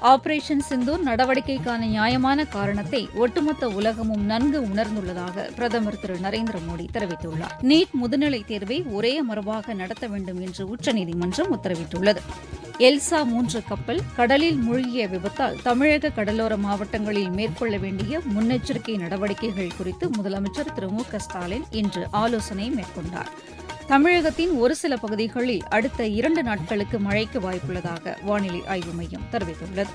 Operation Sindoor நடவடிக்கைக்கான நியாயமான காரணத்தை ஒட்டுமொத்த உலகமும் நன்கு உணர்ந்துள்ளதாக பிரதமர் திரு நரேந்திர மோடி தெரிவித்துள்ளார். நீட் முதுநிலை தேர்வை ஒரே மரபாக நடத்த வேண்டும் என்று உச்சநீதிமன்றம் உத்தரவிட்டுள்ளது. எல்சா மூன்று கப்பல் கடலில் மூழ்கிய விபத்தால் தமிழக கடலோர மாவட்டங்களில் மேற்கொள்ள வேண்டிய முன்னெச்சரிக்கை நடவடிக்கைகள் குறித்து முதலமைச்சர் திரு மு க ஸ்டாலின் இன்று ஆலோசனை மேற்கொண்டார். தமிழகத்தின் ஒரு சில பகுதிகளில் அடுத்த இரண்டு நாட்களுக்கு மழைக்கு வாய்ப்புள்ளதாக வானிலை ஆய்வு மையம் தெரிவித்துள்ளது.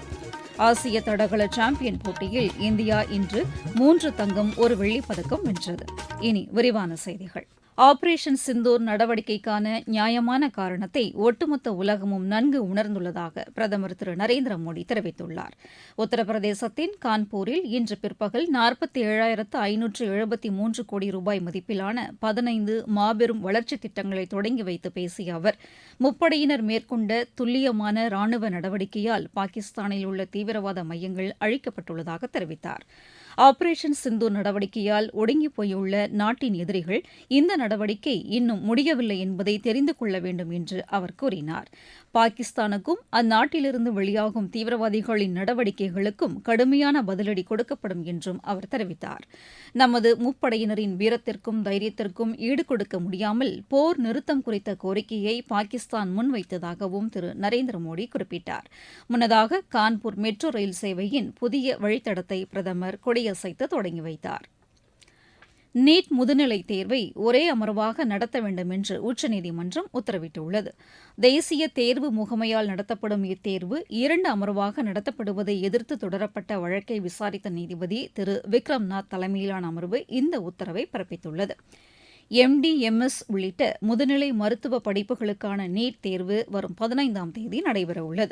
ஆசிய தடகள சாம்பியன் போட்டியில் இந்தியா இன்று மூன்று தங்கம் ஒரு வெள்ளிப் பதக்கம் வென்றது. இனி விரிவான செய்திகள். ஆபரேஷன் சிந்தூர் நடவடிக்கைக்கான நியாயமான காரணத்தை ஒட்டுமொத்த உலகமும் நன்கு உணர்ந்துள்ளதாக பிரதமர் திரு நரேந்திர மோடி தெரிவித்துள்ளார். உத்தரப்பிரதேசத்தின் கான்பூரில் இன்று பிற்பகல் நாற்பத்தி ஏழாயிரத்து ஐநூற்று எழுபத்தி மூன்று கோடி ரூபாய் மதிப்பிலான பதினைந்து மாபெரும் வளர்ச்சித் திட்டங்களை தொடங்கி வைத்து பேசிய அவர் முப்படையினர் மேற்கொண்ட துல்லியமான ராணுவ நடவடிக்கையால் பாகிஸ்தானில் உள்ள தீவிரவாத மையங்கள் அழிக்கப்பட்டுள்ளதாக தெரிவித்தார். ஆபரேஷன் சிந்து நடவடிக்கையால் ஒடுங்கிப் போயுள்ள நாட்டின் எதிரிகள் இந்த நடவடிக்கை இன்னும் முடியவில்லை என்பதை தெரிந்து கொள்ள வேண்டும் என்று அவர் கூறினார். பாகிஸ்தானுக்கும் அந்நாட்டிலிருந்து வெளியாகும் தீவிரவாதிகளின் நடவடிக்கைகளுக்கும் கடுமையான பதிலடி கொடுக்கப்படும் என்றும் அவர் தெரிவித்தார். நமது முப்படையினரின் வீரத்திற்கும் தைரியத்திற்கும் ஈடுகொடுக்க முடியாமல் போர் நிறுத்தம் குறித்த கோரிக்கையை பாகிஸ்தான் முன்வைத்ததாகவும் திரு. நரேந்திர மோடி குறிப்பிட்டார். முன்னதாக கான்பூர் மெட்ரோ ரயில் சேவையின் புதிய வழித்தடத்தை பிரதமர் கொடியசைத்து தொடங்கி வைத்தார். நீட் முதுநிலை தேர்வை ஒரே அமர்வாக நடத்த வேண்டும் என்று உச்சநீதிமன்றம் உத்தரவிட்டுள்ளது. தேசிய தேர்வு முகமையால் நடத்தப்படும் இத்தேர்வு இரண்டு அமர்வாக நடத்தப்படுவதை எதிர்த்து தொடரப்பட்ட வழக்கை விசாரித்த நீதிபதி திரு. விக்ரம்நாத் தலைமையிலான அமர்வு இந்த உத்தரவை பிறப்பித்துள்ளது. எம்டி எம்எஸ் உள்ளிட்ட முதுநிலை மருத்துவ படிப்புகளுக்கான நீட் தேர்வு வரும் பதினைந்தாம் தேதி நடைபெறவுள்ளது.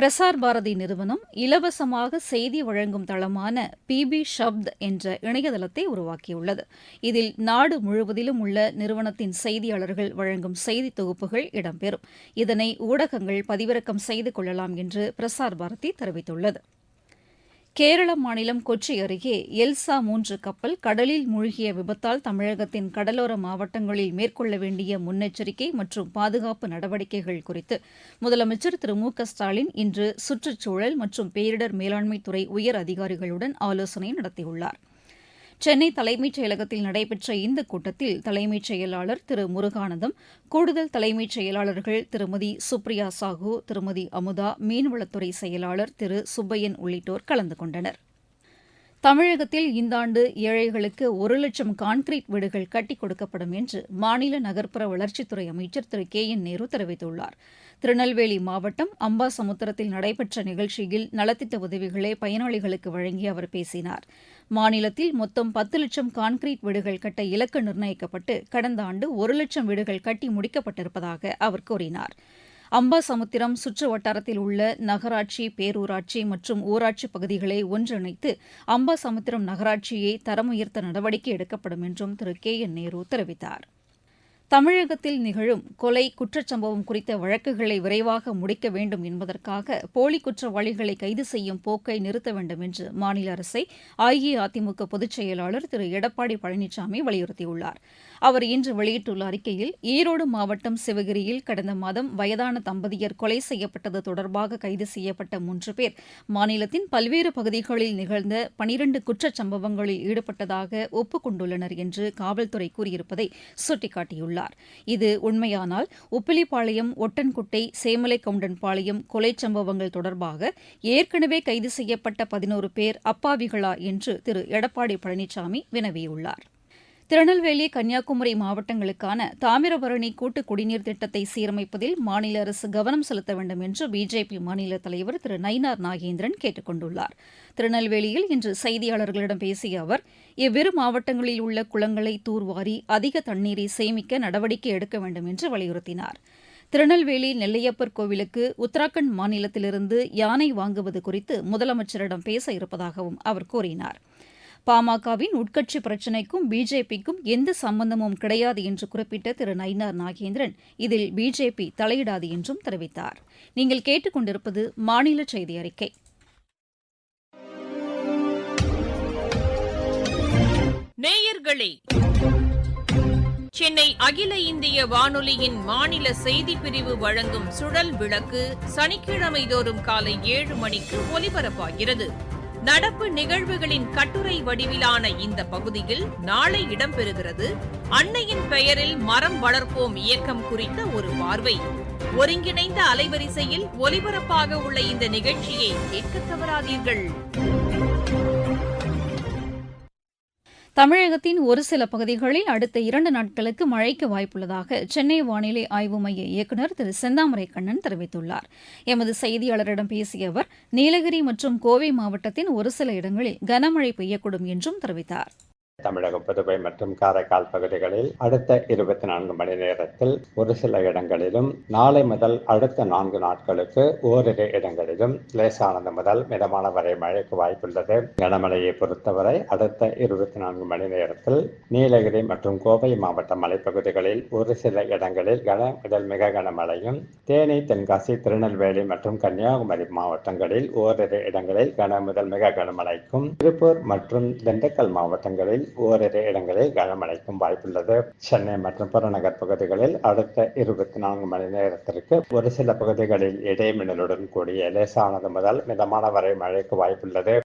பிரசார் பாரதி நிறுவனம் இலவசமாக செய்தி வழங்கும் தளமான பிபி ஷப்த் என்ற இணையதளத்தை உருவாக்கியுள்ளது. இதில் நாடு முழுவதிலும் உள்ள நிறுவனத்தின் செய்தியாளர்கள் வழங்கும் செய்தி தொகுப்புகள் இடம்பெறும். இதனை ஊடகங்கள் பதிவிறக்கம் செய்து கொள்ளலாம் என்று பிரசார் பாரதி தெரிவித்துள்ளது. கேரள மாநிலம் கொச்சி அருகே எல்சா மூன்று கப்பல் கடலில் மூழ்கிய விபத்தால் தமிழகத்தின் கடலோர மாவட்டங்களில் மேற்கொள்ள வேண்டிய முன்னெச்சரிக்கை மற்றும் பாதுகாப்பு நடவடிக்கைகள் குறித்து முதலமைச்சர் திரு மு க ஸ்டாலின் இன்று சுற்றுச்சூழல் மற்றும் பேரிடர் மேலாண்மை துறை உயர் அதிகாரிகளுடன் ஆலோசனை நடத்தியுள்ளார். சென்னை தலைமைச் செயலகத்தில் நடைபெற்ற இந்த கூட்டத்தில் தலைமைச் செயலாளர் திரு முருகானந்தம் கூடுதல் தலைமைச் செயலாளர்கள் திருமதி சுப்ரியா சாஹூ திருமதி அமுதா மீன்வளத்துறை செயலாளர் திரு சுப்பையன் உள்ளிட்டோர் கலந்து கொண்டனர். தமிழகத்தில் இந்த ஆண்டு ஏழைகளுக்கு ஒரு லட்சம் கான்கிரீட் வீடுகள் கட்டிக் கொடுக்கப்படும் என்று மாநில நகர்ப்புற வளர்ச்சித்துறை அமைச்சர் திரு கே என் நேரு தெரிவித்துள்ளார். திருநெல்வேலி மாவட்டம் அம்பாசமுத்திரத்தில் நடைபெற்ற நிகழ்ச்சியில் நலத்திட்ட உதவிகளை பயனாளிகளுக்கு வழங்கி அவர் பேசினார். மாநிலத்தில் மொத்தம் பத்து லட்சம் கான்கிரீட் வீடுகள் கட்ட இலக்கு நிர்ணயிக்கப்பட்டு கடந்த ஆண்டு ஒரு லட்சம் வீடுகள் கட்டி முடிக்கப்பட்டிருப்பதாக அவர் கூறினார். அம்பாசமுத்திரம் சுற்று வட்டாரத்தில் உள்ள நகராட்சி பேரூராட்சி மற்றும் ஊராட்சி பகுதிகளை ஒன்றிணைத்து அம்பாசமுத்திரம் நகராட்சியை தரம் உயர்த்த நடவடிக்கை எடுக்கப்படும் என்றும் திரு கே என் நேரு தெரிவித்தார். தமிழகத்தில் நிகழும் கொலை குற்றச்சம்பவம் குறித்த வழக்குகளை விரைவாக முடிக்க வேண்டும் என்பதற்காக போலி குற்றவாளிகளை கைது செய்யும் போக்கை நிறுத்த வேண்டும் என்று மாநில அரசை அஇஅதிமுக பொதுச் செயலாளர் திரு. எடப்பாடி பழனிசாமி வலியுறுத்தியுள்ளார். அவர் இன்று வெளியிட்டுள்ள அறிக்கையில் ஈரோடு மாவட்டம் சிவகிரியில் கடந்த மாதம் வயதான தம்பதியர் கொலை செய்யப்பட்டது தொடர்பாக கைது செய்யப்பட்ட மூன்று பேர் மாநிலத்தின் பல்வேறு பகுதிகளில் நிகழ்ந்த பனிரண்டு குற்றச்சம்பவங்களில் ஈடுபட்டதாக ஒப்புக்கொண்டுள்ளனர் என்று காவல்துறை கூறியிருப்பதை சுட்டிக்காட்டியுள்ளார். இது உண்மையானால் உப்பிலிப்பாளையம் ஒட்டன்குட்டை சேமலை கவுண்டன்பாளையம் கொலை சம்பவங்கள் தொடர்பாக ஏற்கனவே கைது செய்யப்பட்ட பதினோரு பேர் அப்பாவிகளா என்று திரு. எடப்பாடி பழனிசாமி வினவியுள்ளார். திருநெல்வேலி கன்னியாகுமரி மாவட்டங்களுக்கான தாமிரபரணி கூட்டு குடிநீர் திட்டத்தை சீரமைப்பதில் மாநில அரசு கவனம் செலுத்த வேண்டும் என்று பிஜேபி மாநில தலைவர் திரு நயினார் நாகேந்திரன் கேட்டுக் கொண்டுள்ளார். திருநெல்வேலியில் இன்று செய்தியாளர்களிடம் பேசிய அவர் இவ்விரு மாவட்டங்களில் உள்ள குளங்களை தூர்வாரி அதிக தண்ணீரை சேமிக்க நடவடிக்கை எடுக்க வேண்டும் என்று வலியுறுத்தினார். திருநெல்வேலி நெல்லையப்பர் கோவிலுக்கு உத்தராகண்ட் மாநிலத்திலிருந்து யானை வாங்குவது குறித்து முதலமைச்சரிடம் பேச இருப்பதாகவும் அவர் கூறினார். பாமகவின் உட்கட்சி பிரச்சினைக்கும் பிஜேபிக்கும் எந்த சம்பந்தமும் கிடையாது என்று குறிப்பிட்ட திரு நயினார் நாகேந்திரன் இதில் பிஜேபி தலையிடாது என்றும் தெரிவித்தார். நீங்கள் கேட்டுக்கொண்டிருப்பது மாநில செய்தி அறிக்கை. நேயர்களே சென்னை அகில இந்திய வானொலியின் மாநில செய்தி பிரிவு வழங்கும் சுழல் விளக்கு சனிக்கிழமை தோறும் காலை ஏழு மணிக்கு ஒலிபரப்பாகிறது. நடப்பு நிகழ்வுகளின் கட்டுரை வடிவிலான இந்த பகுதியில் நாளை இடம்பெறுகிறது. அன்னையின் பெயரில் மரம் வளர்ப்போம் இயக்கம் குறித்த ஒரு பார்வை. ஒருங்கிணைந்த அலைவரிசையில் ஒலிபரப்பாக உள்ள இந்த நிகழ்ச்சியை கேட்க தவறாதீர்கள். தமிழகத்தின் ஒரு சில பகுதிகளில் அடுத்த இரண்டு நாட்களுக்கு மழைக்கு வாய்ப்புள்ளதாக சென்னை வானிலை ஆய்வு மைய இயக்குநர் திரு செந்தாமரை கண்ணன் தெரிவித்துள்ளார். எமது செய்தியாளரிடம் பேசிய அவர் நீலகிரி மற்றும் கோவை மாவட்டத்தின் ஒரு சில இடங்களில் கனமழை பெய்யக்கூடும் என்றும் தெரிவித்தார். தமிழக புதுவை மற்றும் காரைக்கால் பகுதிகளில் அடுத்த இருபத்தி நான்கு மணி நேரத்தில் ஒரு சில இடங்களிலும் நாளை முதல் அடுத்த நான்கு நாட்களுக்கு ஓரிரு இடங்களிலும் லேசானது முதல் மிதமான வரை மழைக்கு வாய்ப்புள்ளது. கனமழையை பொறுத்தவரை அடுத்த இருபத்தி நான்கு மணி நேரத்தில் நீலகிரி மற்றும் கோவை மாவட்ட மலைப்பகுதிகளில் ஒரு சில இடங்களில் கன முதல் மிக கனமழையும் தேனி தென்காசி திருநெல்வேலி மற்றும் கன்னியாகுமரி மாவட்டங்களில் ஓரிரு இடங்களில் கன முதல் மிக கனமழைக்கும் திருப்பூர் மற்றும் திண்டுக்கல் மாவட்டங்களில் ஓரிரு இடங்களில் கனமழைக்கும் வாய்ப்புள்ளது. சென்னை மற்றும் புறநகர் பகுதிகளில் அடுத்த இருபத்தி நான்கு மணி நேரத்திற்கு ஒரு சில பகுதிகளில் இடைமின்னலுடன் கூடிய லேசானது முதல் மிதமான வரை மழைக்கு வாய்ப்புள்ளது.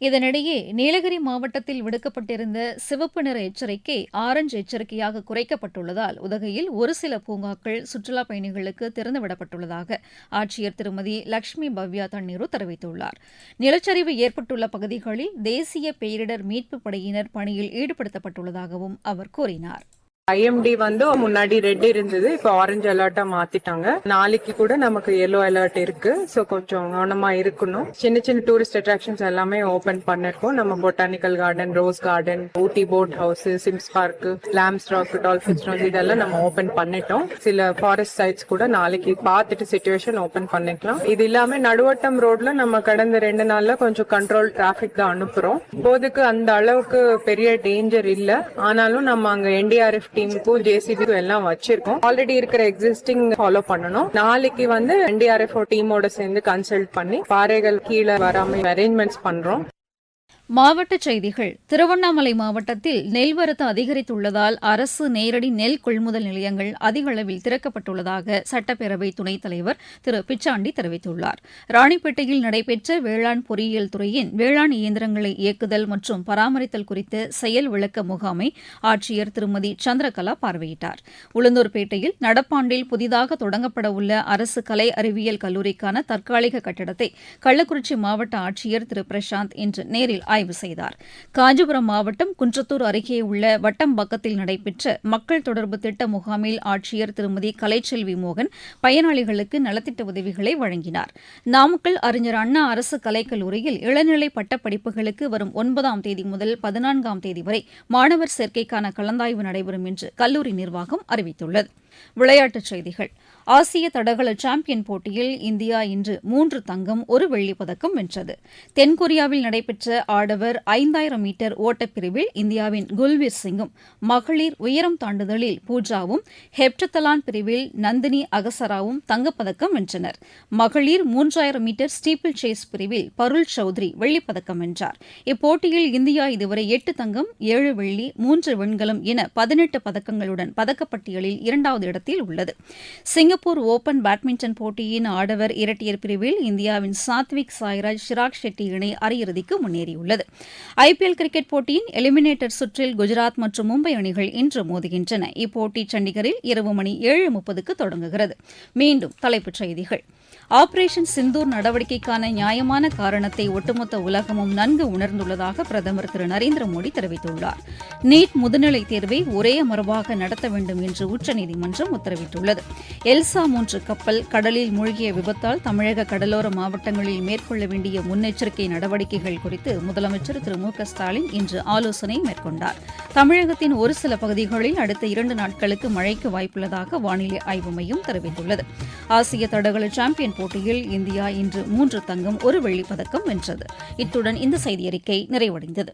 இதனிடையே நீலகிரி மாவட்டத்தில் விடுக்கப்பட்டிருந்த சிவப்பு நிற எச்சரிக்கை ஆரஞ்சு எச்சரிக்கையாக குறைக்கப்பட்டுள்ளதால் உதகையில் ஒரு சில பூங்காக்கள் சுற்றுலாப் பயணிகளுக்கு திறந்துவிடப்பட்டுள்ளதாக ஆட்சியர் திருமதி லட்சுமி பவ்யா தண்ணீரு தெரிவித்துள்ளார். நிலச்சரிவு ஏற்பட்டுள்ள பகுதிகளில் தேசிய பேரிடர் மீட்புப் படையினர் பணியில் ஈடுபடுத்தப்பட்டுள்ளதாகவும் அவர் கூறினார். ஐஎம்டி வந்து முன்னாடி ரெட் இருந்தது இப்போ ஆரஞ்சு அலர்ட்டா மாத்திட்டாங்க. நாளைக்கு கூட நமக்கு எல்லோ அலர்ட் இருக்கு சோ கொஞ்சம் கவனமா இருக்கணும். சின்ன சின்ன டூரிஸ்ட் அட்ராக்ஷன்ஸ் எல்லாமே ஓபன் பண்ணிருக்கோம். நம்ம botanical garden rose garden Ooty boat house Sims Park Lamb's Rock Dolphin's Rock இதெல்லாம் நம்ம ஓபன் பண்ணிட்டோம். சில ஃபாரஸ்ட் சைட்ஸ் கூட நாளைக்கு பார்த்துட்டு சுச்சுவேஷன் ஓபன் பண்ணிக்கலாம். இது இல்லாம நடுவட்டம் ரோட்ல நம்ம கடந்த ரெண்டு நாள்ல கொஞ்சம் கண்ட்ரோல் டிராபிக் தான் அனுப்புறோம். போதுக்கு அந்த அளவுக்கு பெரிய டேஞ்சர் இல்ல. ஆனாலும் நம்ம அங்க என்டிஆர்எஃப் டீமுக்கும் ஜேசிபிக்கும் எல்லாம் வச்சிருக்கோம். ஆல்ரெடி இருக்கிற எக்ஸிஸ்டிங் ஃபாலோ பண்ணணும். நாளைக்கு வந்து என்டிஆர்எஃப் டீமோட சேர்ந்து கன்சல்ட் பண்ணி பாறைகள் கீழே வராம அரேஞ்ச்மெண்ட்ஸ் பண்றோம். மாவட்ட செய்திகள். திருவண்ணாமலை மாவட்டத்தில் நெல் வரத்து அதிகரித்துள்ளதால் அரசு நேரடி நெல் கொள்முதல் நிலையங்கள் அதிக அளவில் திறக்கப்பட்டுள்ளதாக சட்டப்பேரவை துணைத் தலைவர் திரு பிச்சாண்டி தெரிவித்துள்ளார். ராணிப்பேட்டையில் நடைபெற்ற வேளாண் பொறியியல் துறையின் வேளாண் இயந்திரங்களை இயக்குதல் மற்றும் பராமரித்தல் குறித்த செயல் விளக்க முகாமை ஆட்சியர் திருமதி சந்திரகலா பார்வையிட்டார். உளுந்தூர்பேட்டையில் நடப்பாண்டில் புதிதாக தொடங்கப்பட உள்ள அரசு கலை அறிவியல் கல்லூரிக்கான தற்காலிக கட்டடத்தை கள்ளக்குறிச்சி மாவட்ட ஆட்சியர் திரு பிரசாந்த் இன்று நேரில் ஆய்வு ஆய்வு செய்தார். காஞ்சிபுரம் மாவட்டம் குன்றத்தூர் அருகே உள்ள வட்டம்பக்கத்தில் நடைபெற்ற மக்கள் தொடர்பு திட்ட முகாமில் ஆட்சியர் திருமதி கலைச்செல்வி மோகன் பயனாளிகளுக்கு நலத்திட்ட உதவிகளை வழங்கினார். நாமக்கல் அறிஞர் அண்ணா அரசு கலைக்கல்லூரியில் இளநிலை பட்டப்படிப்புகளுக்கு வரும் ஒன்பதாம் தேதி முதல் பதினான்காம் தேதி வரை மாணவர் சேர்க்கைக்கான கலந்தாய்வு நடைபெறும் என்று கல்லூரி நிர்வாகம் அறிவித்துள்ளது. விளையாட்டுச் செய்திகள். ஆசிய தடகள சாம்பியன் போட்டியில் இந்தியா இன்று மூன்று தங்கம் ஒரு வெள்ளிப்பதக்கம் வென்றது. தென்கொரியாவில் நடைபெற்ற ஆடவர் ஐந்தாயிரம் மீட்டர் ஓட்டப்பிரிவில் இந்தியாவின் குல்வீர் சிங்கும் மகளிர் உயரம் தாண்டுதலில் பூஜாவும் ஹெப்டத்தலான் பிரிவில் நந்தினி அகசராவும் தங்கப்பதக்கம் வென்றனர். மகளிர் மூன்றாயிரம் மீட்டர் ஸ்டீப்பிள் சேஸ் பிரிவில் பருள் சௌத்ரி வெள்ளிப்பதக்கம் வென்றார். இப்போட்டியில் இந்தியா இதுவரை எட்டு தங்கம் ஏழு வெள்ளி மூன்று வெண்கலம் என பதினெட்டு பதக்கங்களுடன் பதக்கப்பட்டியலில் இரண்டாவது இடத்தில் உள்ளது. சிங்கப்பூர் ஓபன் பேட்மிண்டன் போட்டியின் ஆடவர் இரட்டையர் பிரிவில் இந்தியாவின் சாத்விக் சாய்ராஜ் ஷிராக் ஷெட்டி இணை அரையிறுதிக்கு முன்னேறியுள்ளது. ஐபிஎல் கிரிக்கெட் போட்டியின் எலிமினேட்டர் சுற்றில் குஜராத் மற்றும் மும்பை அணிகள் இன்று மோதுகின்றன. இப்போட்டி சண்டிகரில் இரவு மணி ஏழு முப்பதுக்கு தொடங்குகிறது. மீண்டும் தலைப்புச் செய்திகள். ஆபரேஷன் சிந்தூர் நடவடிக்கைக்கான நியாயமான காரணத்தை ஒட்டுமொத்த உலகமும் நன்கு உணர்ந்துள்ளதாக பிரதமர் திரு நரேந்திர மோடி தெரிவித்துள்ளார். நீட் முதுநிலை தேர்வை ஒரே மரபாக நடத்த வேண்டும் என்று உச்சநீதிமன்றம் உத்தரவிட்டுள்ளது. எல்சா மூன்று கப்பல் கடலில் மூழ்கிய விபத்தால் தமிழக கடலோர மாவட்டங்களில் மேற்கொள்ள வேண்டிய முன்னெச்சரிக்கை நடவடிக்கைகள் குறித்து முதலமைச்சர் திரு மு க ஸ்டாலின் இன்று ஆலோசனை மேற்கொண்டார். தமிழகத்தின் ஒரு சில பகுதிகளில் அடுத்த இரண்டு நாட்களுக்கு மழைக்கு வாய்ப்புள்ளதாக வானிலை ஆய்வு மையம் தெரிவித்துள்ளது. ஆசிய தடகள சாம்பியன் போட்டியில் இந்தியா இன்று மூன்று தங்கம் ஒரு வெள்ளிப்பதக்கம் வென்றது. இத்துடன் இந்த செய்தியறிக்கை நிறைவடைந்தது.